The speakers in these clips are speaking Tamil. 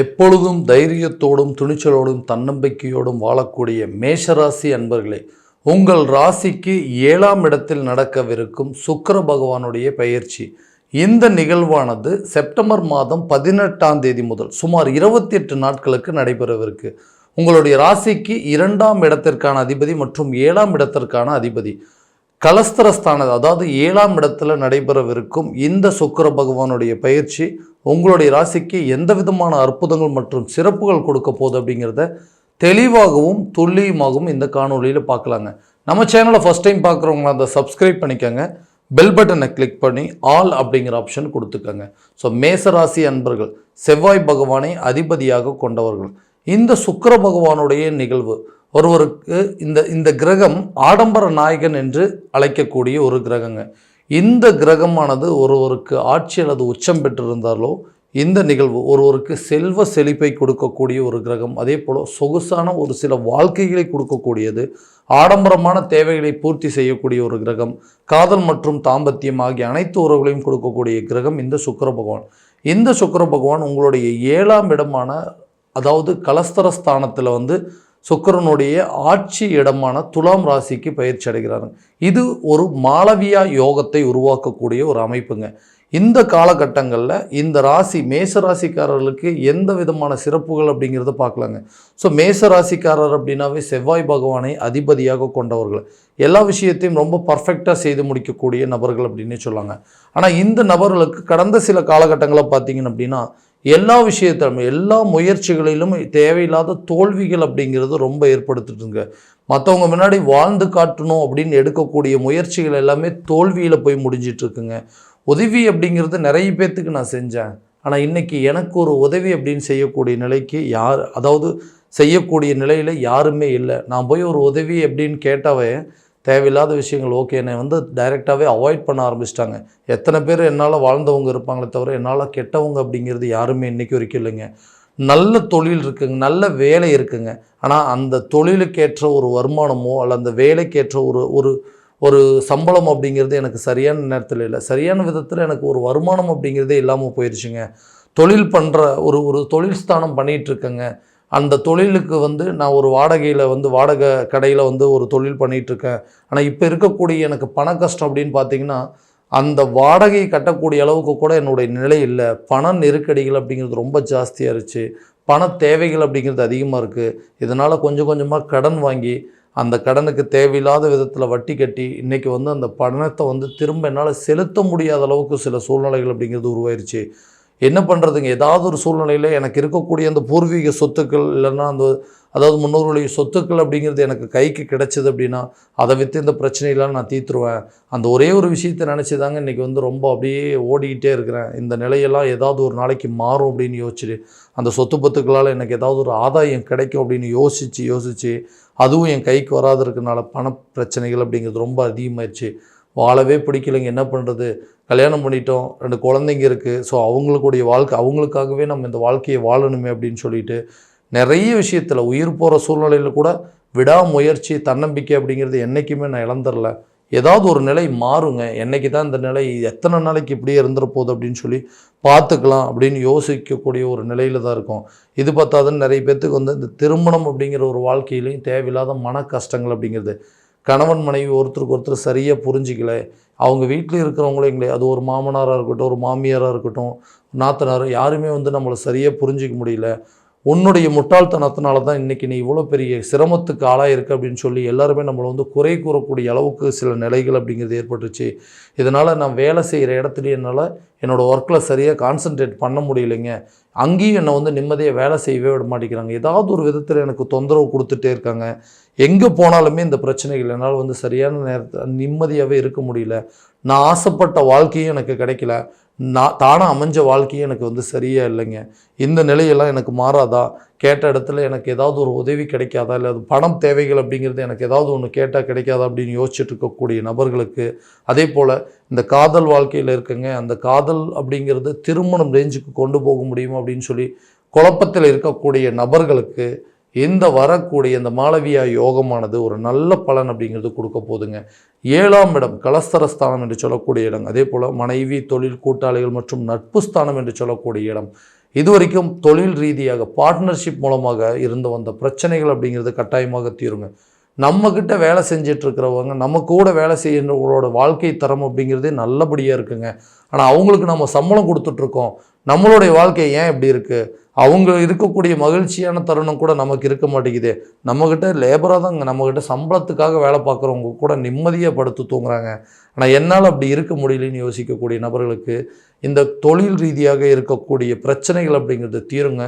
எப்பொழுதும் தைரியத்தோடும் துணிச்சலோடும் தன்னம்பிக்கையோடும் வாழக்கூடிய மேஷராசி அன்பர்களே உங்கள் ராசிக்கு ஏழாம் இடத்தில் நடக்கவிருக்கும் சுக்கர பகவானுடைய பயிற்சி. இந்த நிகழ்வானது செப்டம்பர் மாதம் பதினெட்டாம் தேதி முதல் சுமார் இருபத்தி எட்டு நாட்களுக்கு நடைபெறவிருக்கு. உங்களுடைய ராசிக்கு இரண்டாம் இடத்திற்கான அதிபதி மற்றும் ஏழாம் இடத்திற்கான அதிபதி. கலஸ்தரஸ்தான அதாவது ஏழாம் இடத்துல நடைபெறவிருக்கும் இந்த சுக்கிர பகவானுடைய பயிற்சி உங்களுடைய ராசிக்கு எந்த விதமான அற்புதங்கள் மற்றும் சிறப்புகள் கொடுக்க போகுது அப்படிங்கிறத தெளிவாகவும் துல்லியமாகவும் இந்த காணொளியில் பார்க்கலாங்க. நம்ம சேனலை ஃபஸ்ட் டைம் பார்க்குறவங்கள அதை சப்ஸ்கிரைப் பண்ணிக்கோங்க. பெல் பட்டனை கிளிக் பண்ணி ஆல் அப்படிங்கிற ஆப்ஷன் கொடுத்துக்கோங்க. ஸோ மேசராசி அன்பர்கள் செவ்வாய் பகவானை அதிபதியாக கொண்டவர்கள். இந்த சுக்கிர பகவானுடைய நிகழ்வு ஒருவருக்கு இந்த இந்த கிரகம் ஆடம்பர நாயகன் என்று அழைக்கக்கூடிய ஒரு கிரகங்க. இந்த கிரகமானது ஒருவருக்கு ஆட்சி அல்லது உச்சம் பெற்றிருந்தாலோ இந்த நிகழ்வு ஒருவருக்கு செல்வ செழிப்பை கொடுக்கக்கூடிய ஒரு கிரகம். அதே போல் சொகுசான ஒரு சில வாழ்க்கைகளை கொடுக்கக்கூடியது ஆடம்பரமான தேவைகளை பூர்த்தி செய்யக்கூடிய ஒரு கிரகம் காதல் மற்றும் தாம்பத்தியம் ஆகிய அனைத்து உறவுகளையும் கொடுக்கக்கூடிய கிரகம் இந்த சுக்கிர பகவான். இந்த சுக்கிர பகவான் உங்களுடைய ஏழாம் இடமான அதாவது கலஸ்தர ஸ்தானத்தில் வந்து சுக்கரனுடைய ஆட்சி இடமான துலாம் ராசிக்கு பயிற்சி அடைகிறாருங்க இது ஒரு மாளவியா யோகத்தை உருவாக்கக்கூடிய ஒரு அமைப்புங்க. இந்த காலகட்டங்களில் இந்த ராசி மேச ராசிக்காரர்களுக்கு எந்த விதமான சிறப்புகள் அப்படிங்கிறத பார்க்கலாங்க. ஸோ மேச ராசிக்காரர் அப்படின்னாவே செவ்வாய் பகவானை அதிபதியாக கொண்டவர்கள். எல்லா விஷயத்தையும் ரொம்ப பர்ஃபெக்டாக செய்து முடிக்கக்கூடிய நபர்கள் அப்படின்னே சொல்லாங்க. ஆனால் இந்த நபர்களுக்கு கடந்த சில காலகட்டங்களை பார்த்தீங்கன்னு அப்படின்னா எல்லா விஷயத்திலும் எல்லா முயற்சிகளிலும் தேவையில்லாத தோல்விகள் அப்படிங்கிறது ரொம்ப ஏற்படுத்திட்டுங்க மற்றவங்க முன்னாடி வாழ்ந்து காட்டணும் அப்படின்னு எடுக்கக்கூடிய முயற்சிகள் எல்லாமே தோல்வியில் போய் முடிஞ்சிட்ருக்குங்க. உதவி அப்படிங்கிறது நிறைய பேர்த்துக்கு நான் செஞ்சேன். ஆனால் இன்றைக்கி எனக்கு ஒரு உதவி அப்படின்னு செய்யக்கூடிய நிலைக்கு யார் அதாவது செய்யக்கூடிய நிலையில் யாருமே இல்லை. நான் போய் ஒரு உதவி அப்படின்னு கேட்டாவே தேவையில்லாத விஷயங்கள் ஓகே என்னை வந்து டைரெக்டாகவே அவாய்ட் பண்ண ஆரம்பிச்சிட்டாங்க. எத்தனை பேர் என்னால் வாழ்ந்தவங்க இருப்பாங்களே தவிர என்னால் கெட்டவங்க அப்படிங்கிறது யாருமே இன்றைக்கி வரைக்கும் இல்லைங்க. நல்ல தொழில் இருக்குங்க நல்ல வேலை இருக்குங்க. ஆனால் அந்த தொழிலுக்கேற்ற ஒரு வருமானமோ அல்ல அந்த வேலைக்கேற்ற ஒரு ஒரு ஒரு சம்பளம் அப்படிங்கிறது எனக்கு சரியான நேரத்தில் இல்லை. சரியான விதத்தில் எனக்கு ஒரு வருமானம் அப்படிங்கிறதே இல்லாமல் போயிடுச்சுங்க தொழில் பண்ணுற ஒரு ஒரு தொழில் ஸ்தானம் பண்ணிகிட்ருக்கேங்க அந்த தொழிலுக்கு வந்து நான் ஒரு வாடகையில் வந்து வாடகை கடையில் வந்து ஒரு தொழில் பண்ணிகிட்ருக்கேன் ஆனால் இப்போ இருக்கக்கூடிய எனக்கு பண கஷ்டம் அப்படின்னு பார்த்தீங்கன்னா அந்த வாடகை கட்டக்கூடிய அளவுக்கு கூட என்னுடைய நிலை இல்லை. பண நெருக்கடிகள் அப்படிங்கிறது ரொம்ப ஜாஸ்தியாக இருந்துச்சு. பண தேவைகள் அப்படிங்கிறது அதிகமாக இருக்குது இதனால் கொஞ்சம் கொஞ்சமாக கடன் வாங்கி அந்த கடனுக்கு தேவையில்லாத விதத்தில் வட்டி கட்டி இன்றைக்கி வந்து அந்த பணத்தை வந்து திரும்ப என்னால் செலுத்த முடியாத அளவுக்கு சில சூழ்நிலைகள் அப்படிங்கிறது உருவாயிருச்சு. என்ன பண்ணுறதுங்க ஏதாவது ஒரு சூழ்நிலையில் எனக்கு இருக்கக்கூடிய அந்த பூர்வீக சொத்துக்கள் இல்லைன்னா அந்த அதாவது முன்னோர்களுடைய சொத்துக்கள் அப்படிங்கிறது எனக்கு கைக்கு கிடைச்சது அப்படின்னா அதை விற்று இந்த பிரச்சனையெல்லாம் நான் தீர்த்துருவேன். அந்த ஒரே ஒரு விஷயத்தை நினச்சி தாங்க இன்றைக்கி வந்து ரொம்ப அப்படியே ஓடிக்கிட்டே இருக்கிறேன். இந்த நிலையெல்லாம் ஏதாவது ஒரு நாளைக்கு மாறும் அப்படின்னு யோசிச்சுட்டு அந்த சொத்து பத்துக்களால் எனக்கு ஏதாவது ஒரு ஆதாயம் கிடைக்கும் அப்படின்னு யோசித்து யோசித்து அதுவும் என் கைக்கு வராது இருக்கனால பண பிரச்சனைகள் அப்படிங்கிறது ரொம்ப அதிகமாகிடுச்சு வாழவே பிடிக்கலைங்க. என்ன பண்ணுறது கல்யாணம் பண்ணிட்டோம். ரெண்டு குழந்தைங்க இருக்குது ஸோ அவங்களுக்குடைய வாழ்க்கை அவங்களுக்காகவே நம்ம இந்த வாழ்க்கையை வாழணுமே அப்படின்னு சொல்லிட்டு நிறைய விஷயத்தில் உயிர் போகிற சூழ்நிலையில் கூட விடாமுயற்சி தன்னம்பிக்கை அப்படிங்கிறது என்றைக்குமே நான் இழந்துடல ஏதாவது ஒரு நிலை மாறுங்க. என்னைக்கு தான் இந்த நிலை எத்தனை நாளைக்கு இப்படியே இருந்துட போகுது அப்படின்னு சொல்லி பார்த்துக்கலாம் அப்படின்னு யோசிக்கக்கூடிய ஒரு நிலையில் தான் இருக்கும். இது பார்த்தாதுன்னு நிறைய பேர்த்துக்கு வந்து இந்த திருமணம் அப்படிங்கிற ஒரு வாழ்க்கையிலையும் தேவையில்லாத மன கஷ்டங்கள் அப்படிங்கிறது கணவன் மனைவி ஒருத்தருக்கு ஒருத்தர் சரியாக புரிஞ்சிக்கல. அவங்க வீட்டில் இருக்கிறவங்களும் எங்களே அது ஒரு மாமனாராக இருக்கட்டும் ஒரு மாமியாராக இருக்கட்டும் நாத்தனார் யாருமே வந்து நம்மளை சரியாக புரிஞ்சிக்க முடியல. உன்னுடைய முட்டாள்தனத்தினால தான் இன்றைக்கி நீ இவ்வளோ பெரிய சிரமத்துக்கு ஆளாயிருக்கு அப்படின்னு சொல்லி எல்லாருமே நம்மளை வந்து குறை கூறக்கூடிய அளவுக்கு சில நிலைகள் அப்படிங்கிறது ஏற்பட்டுச்சு. இதனால் நான் வேலை செய்கிற இடத்துலையும் என்னால் என்னோடய ஒர்க்கில் சரியாக கான்சன்ட்ரேட் பண்ண முடியலைங்க. அங்கேயும் என்னை வந்து நிம்மதியாக வேலை செய்யவே விட மாட்டேங்கிறாங்க. ஏதாவது ஒரு விதத்தில் எனக்கு தொந்தரவு கொடுத்துட்டே இருக்காங்க. எங்கே போனாலுமே இந்த பிரச்சனைகள் என்னால் வந்து சரியான நேரத்தில் நிம்மதியாகவே இருக்க முடியல. நான் ஆசைப்பட்ட வாழ்க்கையும் எனக்கு கிடைக்கல. நான் தானாக அமைஞ்ச வாழ்க்கையும் எனக்கு வந்து சரியாக இல்லைங்க. இந்த நிலையெல்லாம் எனக்கு மாறாதா? கேட்ட இடத்துல எனக்கு ஏதாவது ஒரு உதவி கிடைக்காதா? இல்லை அது பணம் தேவைகள் அப்படிங்கிறது எனக்கு ஏதாவது ஒன்று கேட்டால் கிடைக்காதா அப்படின்னு யோசிச்சுட்டு இருக்கக்கூடிய நபர்களுக்கு அதே போல் இந்த காதல் வாழ்க்கையில் இருக்குங்க அந்த காதல் அப்படிங்கிறது திருமணம் ரேஞ்சுக்கு கொண்டு போக முடியுமா அப்படின்னு சொல்லி குழப்பத்தில் இருக்கக்கூடிய நபர்களுக்கு இந்த வரக்கூடிய இந்த மாளவியா யோகமானது ஒரு நல்ல பலன் அப்படிங்கிறது கொடுக்க போதுங்க. ஏழாம் இடம் கலஸ்தரஸ்தானம் என்று சொல்லக்கூடிய இடம். அதே போல் மனைவி தொழில் கூட்டாளிகள் மற்றும் நட்பு ஸ்தானம் என்று சொல்லக்கூடிய இடம். இது வரைக்கும் தொழில் ரீதியாக பார்ட்னர்ஷிப் மூலமாக இருந்து வந்த பிரச்சனைகள் அப்படிங்கிறது கட்டாயமாக தீருங்க. நம்மக்கிட்ட வேலை செஞ்சுட்டு இருக்கிறவங்க நம்ம கூட வேலை செய்கிறவங்களோட வாழ்க்கை தரம் அப்படிங்கிறதே நல்லபடியாக இருக்குங்க. ஆனால் அவங்களுக்கு நம்ம சம்பளம் கொடுத்துட்ருக்கோம். நம்மளுடைய வாழ்க்கை ஏன் இப்படி இருக்குது அவங்க இருக்கக்கூடிய மகிழ்ச்சியான தருணம் கூட நமக்கு இருக்க மாட்டேங்குது. நம்மக்கிட்ட லேபராக தாங்க நம்மக்கிட்ட சம்பளத்துக்காக வேலை பார்க்குறவங்க கூட நிம்மதியாக படுத்து தூங்குறாங்க. ஆனால் என்னால் அப்படி இருக்க முடியலன்னு யோசிக்கக்கூடிய நபர்களுக்கு இந்த தொழில் ரீதியாக இருக்கக்கூடிய பிரச்சனைகள் அப்படிங்கிறது தீருங்க.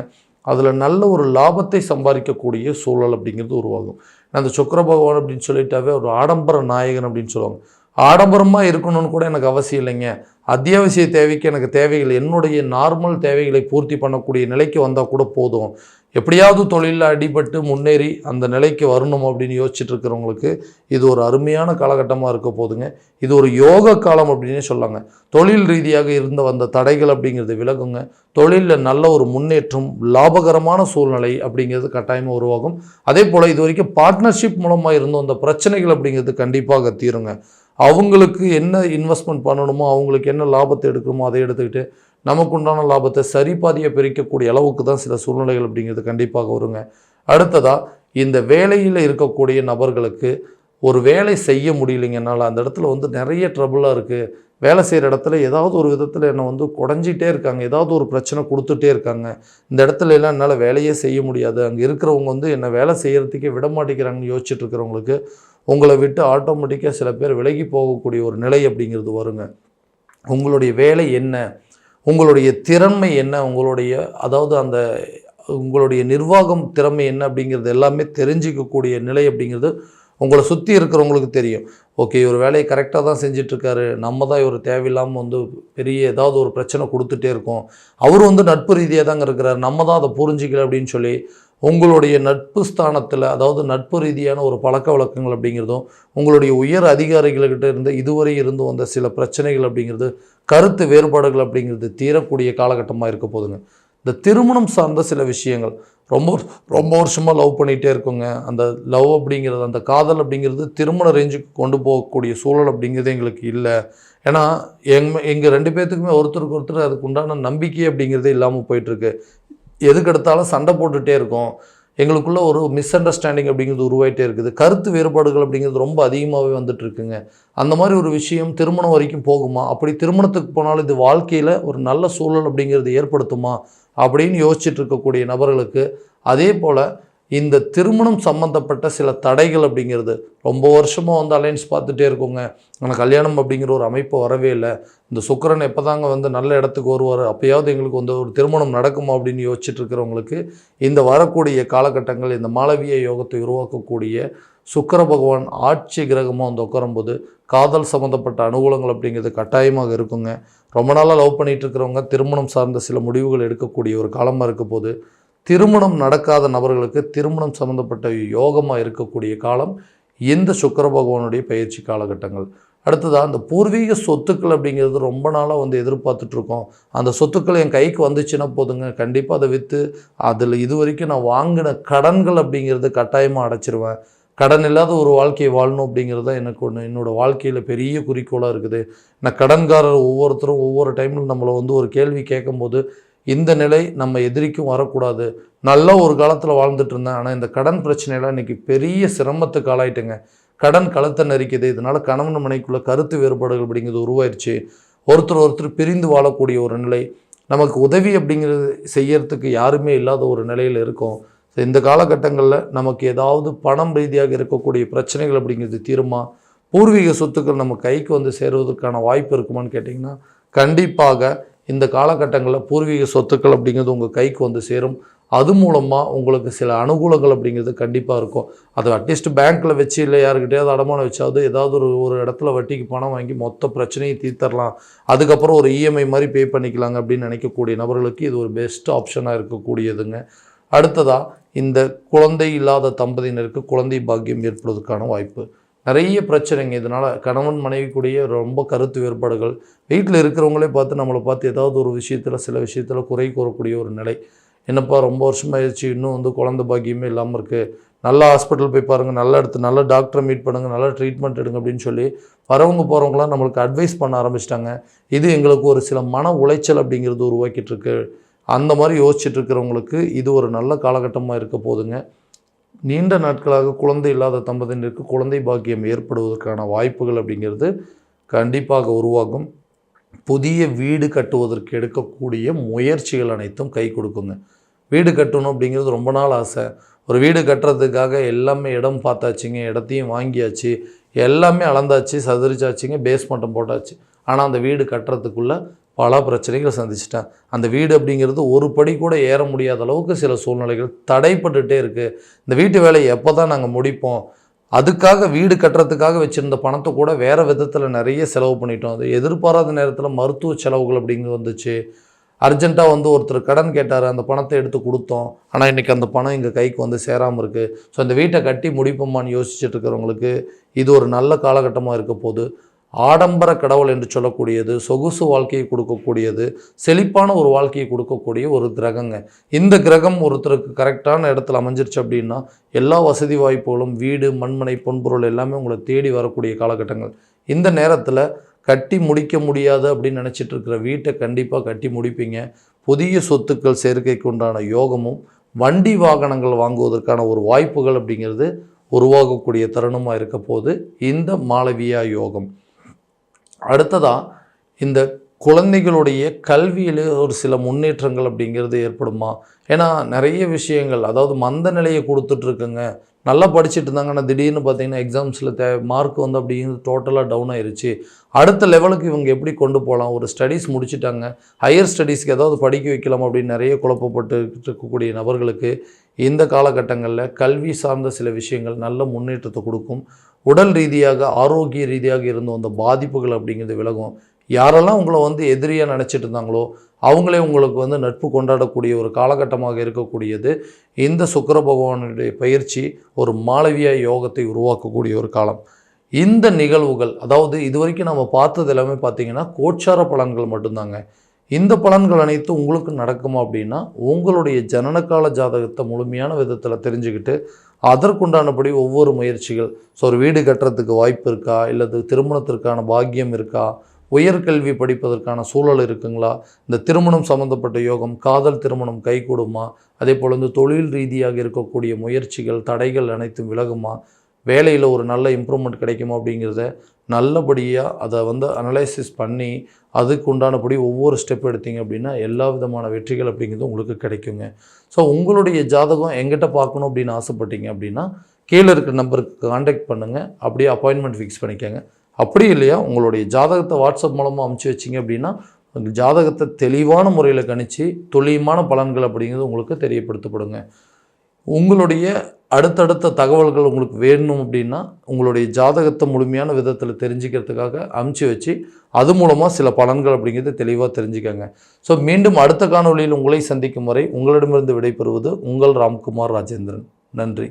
அதில் நல்ல ஒரு லாபத்தை சம்பாதிக்கக்கூடிய சூழல் அப்படிங்கிறது உருவாகும். அந்த சுக்கர பகவான் அப்படின்னு சொல்லிட்டாவே ஒரு ஆடம்பர நாயகன் அப்படின்னு சொல்லுவாங்க. ஆடம்பரமாக இருக்கணும்னு கூட எனக்கு அவசியம் இல்லைங்க. அத்தியாவசிய தேவைக்கு எனக்கு தேவைகள் என்னுடைய நார்மல் தேவைகளை பூர்த்தி பண்ணக்கூடிய நிலைக்கு வந்தால் கூட போதும். எப்படியாவது தொழிலில் அடிபட்டு முன்னேறி அந்த நிலைக்கு வரணும் அப்படின்னு யோசிச்சுட்டு இருக்கிறவங்களுக்கு இது ஒரு அருமையான காலகட்டமாக இருக்க போதுங்க. இது ஒரு யோக காலம் அப்படின்னே சொல்லாங்க தொழில் ரீதியாக இருந்த வந்த தடைகள் அப்படிங்கிறது விலகுங்க. தொழிலில் நல்ல ஒரு முன்னேற்றம் லாபகரமான சூழ்நிலை அப்படிங்கிறது கட்டாயமாக உருவாகும். அதே போல் இது வரைக்கும் பார்ட்னர்ஷிப் மூலமாக இருந்த அந்த பிரச்சனைகள் அப்படிங்கிறது கண்டிப்பாக தீருங்க. அவங்களுக்கு என்ன இன்வெஸ்ட்மெண்ட் பண்ணணுமோ அவங்களுக்கு என்ன லாபத்தை எடுக்கணுமோ அதை எடுத்துக்கிட்டு நமக்கு உண்டான லாபத்தை சரிபாதியை பிரிக்கக்கூடிய அளவுக்கு தான் சில சூழ்நிலைகள் அப்படிங்கிறது கண்டிப்பாக வருங்க. அடுத்ததாக இந்த வேலையில் இருக்கக்கூடிய நபர்களுக்கு ஒரு வேலை செய்ய முடியலைங்க. என்னால் அந்த இடத்துல வந்து நிறைய ட்ரபுளாக இருக்குது வேலை செய்கிற இடத்துல ஏதாவது ஒரு விதத்தில் என்னை வந்து குடஞ்சிட்டே இருக்காங்க. ஏதாவது ஒரு பிரச்சனை கொடுத்துட்டே இருக்காங்க. இந்த இடத்துல எல்லாம் என்னால் வேலையே செய்ய முடியாது. அங்கே இருக்கிறவங்க வந்து என்னை வேலை செய்கிறதுக்கே விட மாட்டேங்கிறாங்கன்னு யோசிச்சுட்டு இருக்கிறவங்களுக்கு உங்களை விட்டு ஆட்டோமேட்டிக்காக சில பேர் விலகி போகக்கூடிய ஒரு நிலை அப்படிங்கிறது வருங்க. உங்களுடைய வேலை என்ன? உங்களுடைய திறமை என்ன? உங்களுடைய அதாவது அந்த உங்களுடைய நிர்வாகம் திறமை என்ன அப்படிங்கிறது எல்லாமே தெரிஞ்சிக்கக்கூடிய நிலை அப்படிங்கிறது உங்களை சுற்றி இருக்கிறவங்களுக்கு தெரியும். ஓகே இவர் வேலையை கரெக்டாக தான் செஞ்சிட்ருக்காரு. நம்ம தான் இவர் தேவையில்லாமல் வந்து பெரிய ஏதாவது ஒரு பிரச்சனை கொடுத்துட்டே இருக்கோம். அவர் வந்து நட்பு ரீதியாக தாங்க இருக்கிறார். நம்ம தான் அதை புரிஞ்சிக்கல அப்படின்னு சொல்லி உங்களுடைய நட்பு ஸ்தானத்தில் அதாவது நட்பு ரீதியான ஒரு பழக்க வழக்கங்கள் அப்படிங்கிறதும் உங்களுடைய உயர் அதிகாரிகள்கிட்ட இருந்து இதுவரை இருந்து வந்த சில பிரச்சனைகள் அப்படிங்கிறது கருத்து வேறுபாடுகள் அப்படிங்கிறது தீரக்கூடிய காலகட்டமாக இருக்க போதுங்க. இந்த திருமணம் சார்ந்த சில விஷயங்கள் ரொம்ப ரொம்ப வருஷமாக லவ் பண்ணிகிட்டே இருக்கோங்க. அந்த லவ் அப்படிங்கிறது அந்த காதல் அப்படிங்கிறது திருமண ரேஞ்சுக்கு கொண்டு போகக்கூடிய சூழல் அப்படிங்கிறது எங்களுக்கு இல்லை. ஏன்னா எங் எங்கள் ரெண்டு பேர்த்துக்குமே ஒருத்தருக்கு ஒருத்தர் அதுக்கு உண்டான நம்பிக்கை அப்படிங்கிறதே இல்லாமல் போயிட்டுருக்கு எதுக்கு எடுத்தாலும் சண்டை போட்டுகிட்டே இருக்கோம். எங்களுக்குள்ள ஒரு மிஸ் அண்டர்ஸ்டாண்டிங் அப்படிங்கிறது உருவாகிட்டே இருக்குது. கருத்து வேறுபாடுகள் அப்படிங்கிறது ரொம்ப அதிகமாகவே வந்துட்டு இருக்குங்க. அந்த மாதிரி ஒரு விஷயம் திருமணம் வரைக்கும் போகுமா? அப்படி திருமணத்துக்கு போனாலும் இது வாழ்க்கையில் ஒரு நல்ல சூழல் அப்படிங்கிறது ஏற்படுத்துமா? அப்படின்னு யோசிச்சுட்டு இருக்கக்கூடிய நபர்களுக்கு அதே போல் இந்த திருமணம் சம்மந்தப்பட்ட சில தடைகள் அப்படிங்கிறது ரொம்ப வருஷமாக வந்து அலைன்ஸ் பார்த்துட்டே இருக்கோங்க. ஆனால் கல்யாணம் அப்படிங்கிற ஒரு அமைப்பு வரவே இல்லை. இந்த சுக்கரன் எப்போ தாங்க வந்து நல்ல இடத்துக்கு வருவார்? அப்போயாவது எங்களுக்கு வந்து ஒரு திருமணம் நடக்குமா அப்படின்னு யோசிச்சுட்டு இருக்கிறவங்களுக்கு இந்த வரக்கூடிய காலகட்டங்கள் இந்த மாளவிய யோகத்தை உருவாக்கக்கூடிய சுக்கர பகவான் ஆட்சி கிரகமாக வந்து உட்காரும்போது காதல் சம்மந்தப்பட்ட அனுகூலங்கள் அப்படிங்கிறது கட்டாயமாக இருக்குங்க. ரொம்ப நாளாக லவ் பண்ணிகிட்டு இருக்கிறவங்க திருமணம் சார்ந்த சில முடிவுகள் எடுக்கக்கூடிய ஒரு காலமாக இருக்க போது திருமணம் நடக்காத நபர்களுக்கு திருமணம் சம்மந்தப்பட்ட யோகமாக இருக்கக்கூடிய காலம் இந்த சுக்கர பகவானுடைய பயிற்சி காலகட்டங்கள். அடுத்ததாக அந்த பூர்வீக சொத்துக்கள் அப்படிங்கிறது ரொம்ப நாளாக வந்து எதிர்பார்த்துட்ருக்கோம். அந்த சொத்துக்கள் என் கைக்கு வந்துச்சுன்னா போதுங்க. கண்டிப்பாக அதை விற்று அதில் இது வரைக்கும் நான் வாங்கின கடன்கள் அப்படிங்கிறது கட்டாயமாக அடைச்சிருவேன். கடன் இல்லாத ஒரு வாழ்க்கையை வாழணும் அப்படிங்கிறது தான் எனக்கு ஒன்று என்னோடய வாழ்க்கையில் பெரிய குறிக்கோளாக இருக்குது. நான் கடன்காரர் ஒவ்வொருத்தரும் ஒவ்வொரு டைமில் நம்மளை வந்து ஒரு கேள்வி கேட்கும்போது இந்த நிலை நம்ம எதிரிக்கும் வரக்கூடாது. நல்ல ஒரு காலத்தில் வாழ்ந்துட்டு இருந்தேன். ஆனால் இந்த கடன் பிரச்சனையெல்லாம் இன்றைக்கி பெரிய சிரமத்துக்கு ஆளாயிட்டுங்க. கடன் களத்தை நெறிக்குது இதனால் கணவன் மனைக்குள்ளே கருத்து வேறுபாடுகள் அப்படிங்கிறது உருவாயிருச்சு. ஒருத்தர் ஒருத்தர் பிரிந்து வாழக்கூடிய ஒரு நிலை. நமக்கு உதவி அப்படிங்கிறது செய்யறதுக்கு யாருமே இல்லாத ஒரு நிலையில் இருக்கும். இந்த காலகட்டங்களில் நமக்கு ஏதாவது பணம் ரீதியாக இருக்கக்கூடிய பிரச்சனைகள் அப்படிங்கிறது தீருமா? பூர்வீக சொத்துக்கள் நம்ம கைக்கு வந்து சேருவதற்கான வாய்ப்பு இருக்குமான்னு கேட்டிங்கன்னா கண்டிப்பாக இந்த காலகட்டங்களில் பூர்வீக சொத்துக்கள் அப்படிங்கிறது உங்கள் கைக்கு வந்து சேரும். அது மூலமாக உங்களுக்கு சில அனுகூலங்கள் அப்படிங்கிறது கண்டிப்பாக இருக்கும். அதை அட்லீஸ்ட் பேங்க்கில் வச்சு இல்லை யாருக்கிட்டையாவது அடமானம் வச்சாவது ஏதாவது ஒரு ஒரு இடத்துல வட்டிக்கு பணம் வாங்கி மொத்த பிரச்சனையும் தீர்த்தரலாம். அதுக்கப்புறம் ஒரு இஎம்ஐ மாதிரி பே பண்ணிக்கலாங்க அப்படின்னு நினைக்கக்கூடிய நபர்களுக்கு இது ஒரு பெஸ்ட் ஆப்ஷனாக இருக்கக்கூடியதுங்க. அடுத்ததாக இந்த குழந்தை இல்லாத தம்பதியினருக்கு குழந்தை பாக்கியம் ஏற்படுவதற்கான வாய்ப்பு. நிறைய பிரச்சனைங்க. இதனால் கணவன் மனைவி கூடிய ரொம்ப கருத்து வேறுபாடுகள். வீட்டில் இருக்கிறவங்களே பார்த்து நம்மளை பார்த்து ஏதாவது ஒரு விஷயத்தில் சில விஷயத்தில் குறை கூறக்கூடிய ஒரு நிலை. என்னப்பா ரொம்ப வருஷமாயிடுச்சு இன்னும் வந்து குழந்தை பாக்கியமே இல்லாமல் இருக்குது நல்ல ஹாஸ்பிட்டல் போய் பாருங்கள் நல்ல இடத்து நல்ல டாக்டரை மீட் பண்ணுங்கள் நல்ல ட்ரீட்மெண்ட் எடுங்க அப்படின்னு சொல்லி வரவங்க போகிறவங்களாம் நம்மளுக்கு அட்வைஸ் பண்ண ஆரம்பிச்சிட்டாங்க. இது எங்களுக்கு ஒரு சில மன உளைச்சல் அப்படிங்கிறது உருவாக்கிட்டு இருக்கு. அந்த மாதிரி யோசிச்சுட்டு இருக்கிறவங்களுக்கு இது ஒரு நல்ல காலகட்டமாக இருக்க போதுங்க. நீண்ட நாட்களாக குழந்தை இல்லாத தம்பதியினருக்கு குழந்தை பாக்கியம் ஏற்படுவதற்கான வாய்ப்புகள் அப்படிங்கிறது கண்டிப்பாக உருவாகும். புதிய வீடு கட்டுவதற்கு எடுக்கக்கூடிய முயற்சிகள் அனைத்தும் கை கொடுக்குங்க. வீடு கட்டணும் அப்படிங்கிறது ரொம்ப நாள் ஆசை. ஒரு வீடு கட்டுறதுக்காக எல்லாமே இடம் பார்த்தாச்சுங்க இடத்தையும் வாங்கியாச்சு எல்லாமே அளந்தாச்சு சதுரிச்சாச்சுங்க பேஸ்மட்டம் போட்டாச்சு. ஆனால் அந்த வீடு கட்டுறதுக்குள்ளே பல பிரச்சனைகளை சந்திச்சிட்டேன். அந்த வீடு அப்படிங்கிறது ஒரு படி கூட ஏற முடியாத அளவுக்கு சில சூழ்நிலைகள் தடைப்பட்டுட்டே இருக்குது இந்த வீட்டு வேலையை எப்போ தான் நாங்கள் முடிப்போம்? அதுக்காக வீடு கட்டுறதுக்காக வச்சுருந்த பணத்தை கூட வேறு விதத்தில் நிறைய செலவு பண்ணிட்டோம். அது எதிர்பாராத நேரத்தில் மருத்துவ செலவுகள் அப்படிங்கிறது வந்துச்சு. அர்ஜென்ட்டாக வந்து ஒருத்தர் கடன் கேட்டார். அந்த பணத்தை எடுத்து கொடுத்தோம். ஆனால் இன்றைக்கி அந்த பணம் எங்கள் கைக்கு வந்து சேராமல் இருக்குது ஸோ இந்த வீட்டை கட்டி முடிப்போமான்னு யோசிச்சுட்டு இருக்கிறவங்களுக்கு இது ஒரு நல்ல காலகட்டமாக இருக்க போது ஆடம்பர கடவுள் என்று சொல்லக்கூடியது சொகுசு வாழ்க்கையை கொடுக்கக்கூடியது செழிப்பான ஒரு வாழ்க்கையை கொடுக்கக்கூடிய ஒரு கிரகங்க. இந்த கிரகம் ஒருத்தருக்கு கரெக்டான இடத்துல அமைஞ்சிருச்சு அப்படின்னா எல்லா வசதி வாய்ப்புகளும் வீடு மண்மனை பொன்பொருள் எல்லாமே உங்களை தேடி வரக்கூடிய காலகட்டங்கள். இந்த நேரத்தில் கட்டி முடிக்க முடியாது அப்படின்னு நினச்சிட்டு இருக்கிற வீட்டை கண்டிப்பாக கட்டி முடிப்பீங்க. புதிய சொத்துக்கள் சேர்க்கைக்கு உண்டான யோகமும் வண்டி வாகனங்கள் வாங்குவதற்கான ஒரு வாய்ப்புகள் அப்படிங்கிறது உருவாகக்கூடிய தருணமாக இருக்க போது இந்த மாளவியா யோகம். அடுத்ததாக இந்த குழந்தைகளுடைய கல்வியில் ஒரு சில முன்னேற்றங்கள் அப்படிங்கிறது ஏற்படுமா? ஏன்னா நிறைய விஷயங்கள் அதாவது மந்த நிலையை கொடுத்துட்ருக்குங்க. நல்லா படிச்சுட்டு இருந்தாங்க ஆனால் திடீர்னு பார்த்தீங்கன்னா எக்ஸாம்ஸில் தே மார்க் வந்து அப்படிங்கிறது டோட்டலாக டவுன் ஆயிடுச்சு அடுத்த லெவலுக்கு இவங்க எப்படி கொண்டு போகலாம்? ஒரு ஸ்டடீஸ் முடிச்சுட்டாங்க. ஹையர் ஸ்டடீஸ்க்கு ஏதாவது படிக்க வைக்கலாம் அப்படின்னு நிறைய குழப்பப்பட்டு இருக்கக்கூடிய நபர்களுக்கு இந்த காலகட்டங்களில் கல்வி சார்ந்த சில விஷயங்கள் நல்ல முன்னேற்றத்தை கொடுக்கும். உடல் ரீதியாக ஆரோக்கிய ரீதியாக இருந்த அந்த பாதிப்புகள் அப்படிங்கிறது விலகும். யாரெல்லாம் உங்களை வந்து எதிரியாக நினச்சிட்டு இருந்தாங்களோ அவங்களே உங்களுக்கு வந்து நட்பு கொண்டாடக்கூடிய ஒரு காலகட்டமாக இருக்கக்கூடியது. இந்த சுக்கர பகவானுடைய பயிற்சி ஒரு மாளவியா யோகத்தை உருவாக்கக்கூடிய ஒரு காலம். இந்த நிகழ்வுகள் அதாவது இது வரைக்கும் நம்ம பார்த்தது எல்லாமே பார்த்தீங்கன்னா கோச்சார பலன்கள் மட்டும்தாங்க. இந்த பலன்கள் அனைத்தும் உங்களுக்கு நடக்குமா அப்படின்னா உங்களுடைய ஜனனகால ஜாதகத்தை முழுமையான விதத்தில் தெரிஞ்சுக்கிட்டு அதற்குண்டானபடி ஒவ்வொரு முயற்சிகள். ஸோ ஒரு வீடு கட்டுறதுக்கு வாய்ப்பு இருக்கா? இல்லது திருமணத்திற்கான பாக்கியம் இருக்கா? உயர்கல்வி படிப்பதற்கான சூழல் இருக்குங்களா? இந்த திருமணம் சம்மந்தப்பட்ட யோகம் காதல் திருமணம் கைகூடுமா? அதே போல் வந்து தொழில் ரீதியாக இருக்கக்கூடிய முயற்சிகள் தடைகள் அனைத்தும் விலகுமா? வேலையில் ஒரு நல்ல இம்ப்ரூவ்மெண்ட் கிடைக்குமா அப்படிங்கிறத நல்லபடியாக அதை வந்து அனலைசிஸ் பண்ணி அதுக்கு உண்டானபடி ஒவ்வொரு ஸ்டெப் எடுத்தீங்க அப்படின்னா எல்லா விதமான வெற்றிகள் அப்படிங்கிறது உங்களுக்கு கிடைக்குங்க. ஸோ உங்களுடைய ஜாதகம் எங்கிட்ட பார்க்கணும் அப்படின்னு ஆசைப்பட்டீங்க அப்படின்னா கீழே இருக்கிற நம்பருக்கு காண்டாக்ட் பண்ணுங்கள் அப்படியே அப்பாயின்மெண்ட் ஃபிக்ஸ் பண்ணிக்கோங்க. அப்படி இல்லையா உங்களுடைய ஜாதகத்தை வாட்ஸ்அப் மூலமாக அமுச்சு வச்சிங்க அப்படின்னா ஜாதகத்தை தெளிவான முறையில் கணித்து துல்லியமான பலன்கள் அப்படிங்கிறது உங்களுக்கு தெரியப்படுத்தப்படுங்க. உங்களுடைய அடுத்தடுத்த தகவல்கள் உங்களுக்கு வேணும் அப்படின்னா உங்களுடைய ஜாதகத்தை முழுமையான விதத்தில் தெரிஞ்சுக்கிறதுக்காக அமுச்சு வச்சு அது மூலமாக சில பலன்கள் அப்படிங்கிறது தெளிவாக தெரிஞ்சுக்கங்க. ஸோ மீண்டும் அடுத்த காணொலியில் உங்களை சந்திக்கும் வரை உங்களிடமிருந்து விடைபெறுவது உங்கள் ராம்குமார் ராஜேந்திரன். நன்றி.